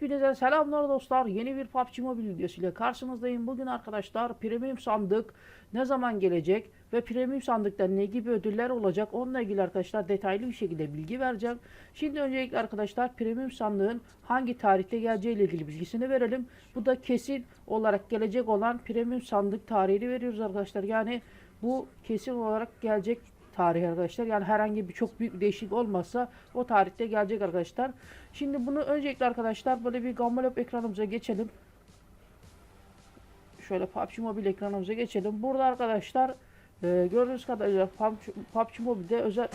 Hepinize selamlar dostlar. Yeni bir PUBG Mobile videosuyla karşınızdayım. Bugün arkadaşlar premium sandık ne zaman gelecek ve premium sandıkta ne gibi ödüller olacak onunla ilgili arkadaşlar detaylı bir şekilde bilgi vereceğim. Şimdi öncelikle arkadaşlar premium sandığın hangi tarihte geleceği ile ilgili bilgisini verelim. Bu da kesin olarak gelecek olan premium sandık tarihini veriyoruz arkadaşlar. Yani bu kesin olarak gelecek tarih arkadaşlar. Yani herhangi bir çok büyük bir değişiklik olmazsa o tarihte gelecek arkadaşlar. Şimdi bunu öncelikle arkadaşlar böyle bir Gamma Lab ekranımıza geçelim. Şöyle PUBG Mobile ekranımıza geçelim. Burada arkadaşlar e, gördüğünüz kadarıyla PUBG, PUBG Mobile'de özel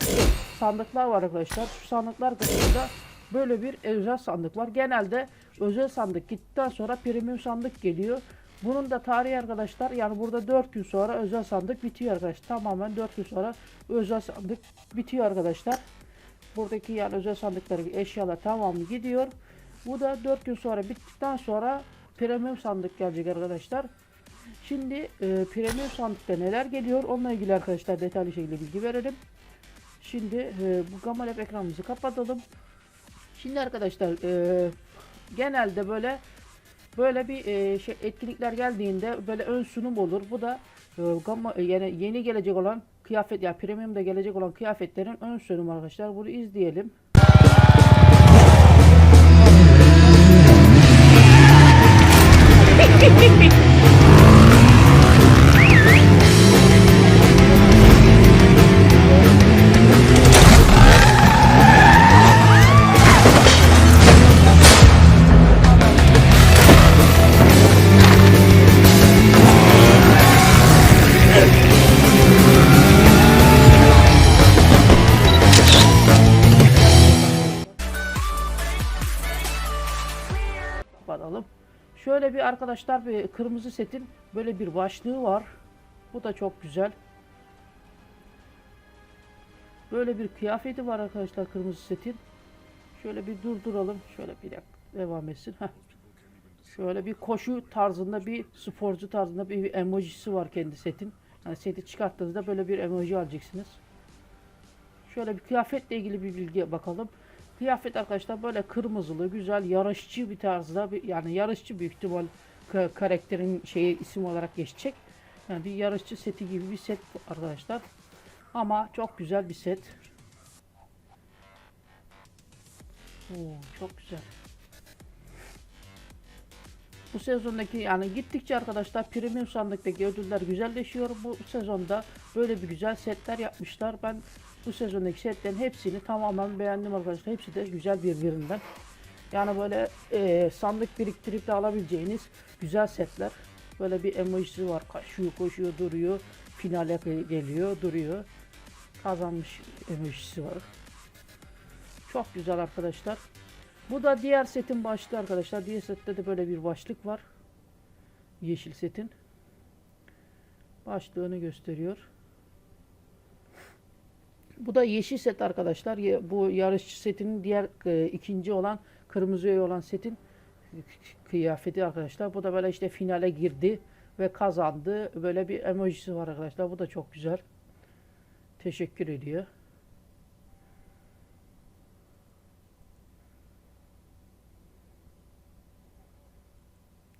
sandıklar var arkadaşlar. Şu sandıklar kısmında böyle bir özel sandık var. Genelde özel sandık gittikten sonra premium sandık geliyor. Bunun da tarihi arkadaşlar yani burada 4 gün sonra özel sandık bitiyor arkadaşlar. Tamamen 4 gün sonra özel sandık bitiyor arkadaşlar. Buradaki yani özel sandıkları eşyalar tamamı gidiyor. Bu da 4 gün sonra bittikten sonra premium sandık gelecek arkadaşlar. Şimdi e, premium sandıkta neler geliyor onunla ilgili arkadaşlar detaylı şekilde bilgi verelim. Şimdi e, bu Gamma Lab ekranımızı kapatalım. Şimdi arkadaşlar e, genelde böyle böyle bir e, şey etkinlikler geldiğinde böyle ön sunum olur. Bu da e, gamma e, yani yeni gelecek olan kıyafet ya yani premiumda gelecek olan kıyafetlerin ön sunumu arkadaşlar. Bunu izleyelim. kapatalım. Şöyle bir arkadaşlar bir kırmızı setin böyle bir başlığı var. Bu da çok güzel. Böyle bir kıyafeti var arkadaşlar kırmızı setin. Şöyle bir durduralım. Şöyle bir dakika devam etsin. Heh. Şöyle bir koşu tarzında bir sporcu tarzında bir emojisi var kendi setin. Yani seti çıkarttığınızda böyle bir emoji alacaksınız. Şöyle bir kıyafetle ilgili bir bilgiye bakalım. Kıyafet arkadaşlar böyle kırmızılı, güzel, yarışçı bir tarzda bir, yani yarışçı büyük ihtimal ka- karakterin şeyi isim olarak geçecek. Yani bir yarışçı seti gibi bir set arkadaşlar. Ama çok güzel bir set. Oo, çok güzel. Bu sezondaki yani gittikçe arkadaşlar premium sandıktaki ödüller güzelleşiyor. Bu sezonda böyle bir güzel setler yapmışlar. Ben bu sezondaki setlerin hepsini tamamen beğendim arkadaşlar. Hepsi de güzel birbirinden. Yani böyle e, sandık biriktirip de alabileceğiniz güzel setler. Böyle bir emojisi var. Koşuyor, koşuyor, duruyor. Finale geliyor, duruyor. Kazanmış emojisi var. Çok güzel arkadaşlar. Bu da diğer setin başlığı arkadaşlar. Diğer sette de böyle bir başlık var. Yeşil setin. Başlığını gösteriyor. Bu da yeşil set arkadaşlar. Bu yarışçı setinin diğer e, ikinci olan kırmızı olan setin kıyafeti arkadaşlar. Bu da böyle işte finale girdi ve kazandı. Böyle bir emojisi var arkadaşlar. Bu da çok güzel. Teşekkür ediyor.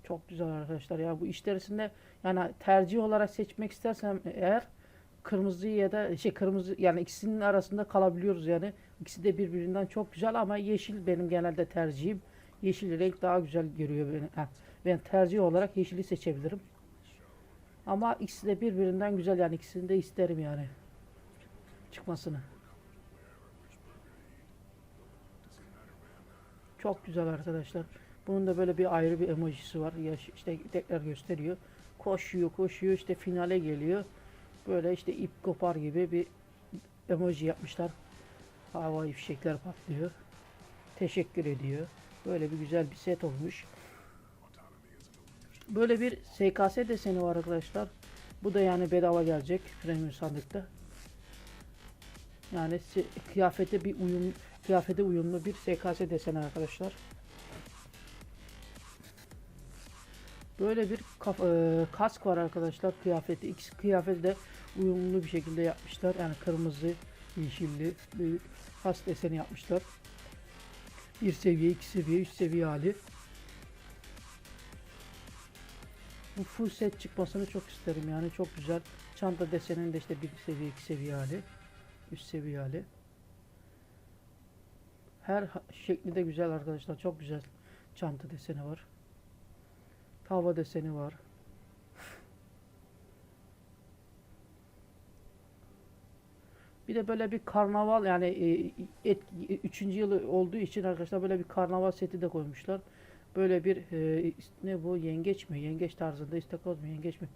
Çok güzel arkadaşlar ya bu içerisinde yani tercih olarak seçmek istersem eğer kırmızı ya da şey kırmızı yani ikisinin arasında kalabiliyoruz yani. İkisi de birbirinden çok güzel ama yeşil benim genelde tercihim. Yeşil renk daha güzel görüyor beni. Ha, ben tercih olarak yeşili seçebilirim. Ama ikisi de birbirinden güzel yani ikisini de isterim yani. Çıkmasını. Çok güzel arkadaşlar. Bunun da böyle bir ayrı bir emojisi var. Ya işte tekrar gösteriyor. Koşuyor, koşuyor işte finale geliyor. Böyle işte ip kopar gibi bir emoji yapmışlar. Havai fişekler patlıyor. Teşekkür ediyor. Böyle bir güzel bir set olmuş. Böyle bir SKS deseni var arkadaşlar. Bu da yani bedava gelecek premium sandıkta. Yani kıyafete bir uyum kıyafete uyumlu bir SKS deseni arkadaşlar. Böyle bir kaf, e, kask var arkadaşlar kıyafeti. İkisi kıyafeti de uyumlu bir şekilde yapmışlar. Yani kırmızı, yeşilli bir kask deseni yapmışlar. Bir seviye, iki seviye, üç seviye hali. Bu full set çıkmasını çok isterim yani çok güzel. Çanta deseninin de işte bir seviye, iki seviye hali. Üç seviye hali. Her şekli de güzel arkadaşlar. Çok güzel çanta deseni var. Tava deseni var. Bir de böyle bir karnaval yani e, et, üçüncü yılı olduğu için arkadaşlar böyle bir karnaval seti de koymuşlar. Böyle bir e, ne bu yengeç mi? Yengeç tarzında istakoz mu? Yengeç mi?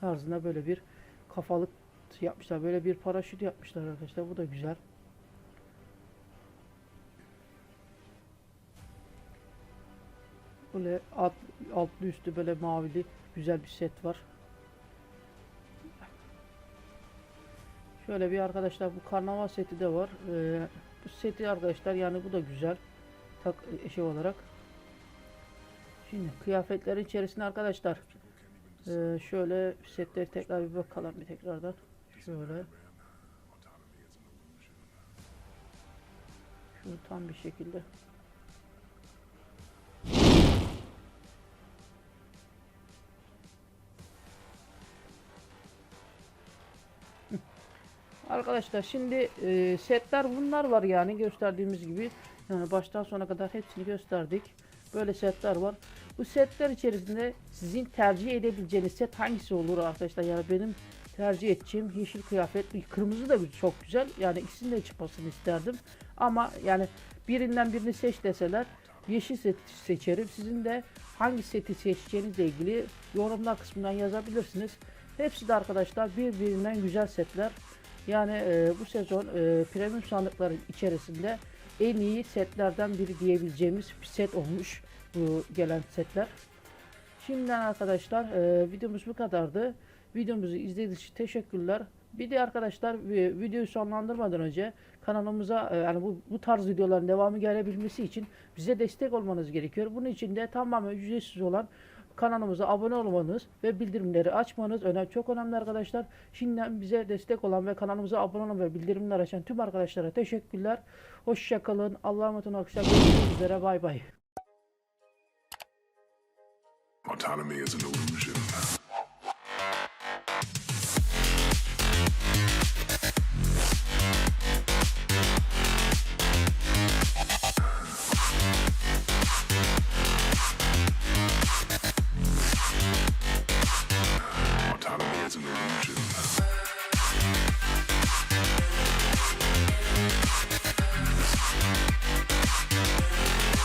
Tarzında böyle bir kafalık yapmışlar. Böyle bir paraşüt yapmışlar arkadaşlar. Bu da güzel. Böyle alt, altlı üstü böyle mavili güzel bir set var. Şöyle bir arkadaşlar bu karnaval seti de var. Ee, bu seti arkadaşlar yani bu da güzel. Tak şey olarak. Şimdi kıyafetlerin içerisinde arkadaşlar ee, şöyle setleri tekrar bir bakalım bir tekrardan. Şöyle. Şunu tam bir şekilde. Arkadaşlar şimdi e, setler bunlar var yani gösterdiğimiz gibi. Yani baştan sona kadar hepsini gösterdik. Böyle setler var. Bu setler içerisinde sizin tercih edebileceğiniz set hangisi olur arkadaşlar? Yani benim tercih edeceğim yeşil kıyafet, kırmızı da çok güzel. Yani ikisinin de çıkmasını isterdim. Ama yani birinden birini seç deseler yeşil set seçerim. Sizin de hangi seti seçeceğinizle ilgili yorumlar kısmından yazabilirsiniz. Hepsi de arkadaşlar birbirinden güzel setler. Yani e, bu sezon e, premium sandıkların içerisinde en iyi setlerden biri diyebileceğimiz bir set olmuş bu gelen setler. Şimdiden arkadaşlar e, videomuz bu kadardı. Videomuzu izlediğiniz için teşekkürler. Bir de arkadaşlar e, videoyu sonlandırmadan önce kanalımıza e, yani bu, bu tarz videoların devamı gelebilmesi için bize destek olmanız gerekiyor. Bunun için de tamamen ücretsiz olan kanalımıza abone olmanız ve bildirimleri açmanız önemli çok önemli arkadaşlar. Şimdiden bize destek olan ve kanalımıza abone olan ve bildirimler açan tüm arkadaşlara teşekkürler. Hoşçakalın. Allah'a emanet olun arkadaşlar. Görüşmek üzere. Bay bay. Autonomy is an illusion.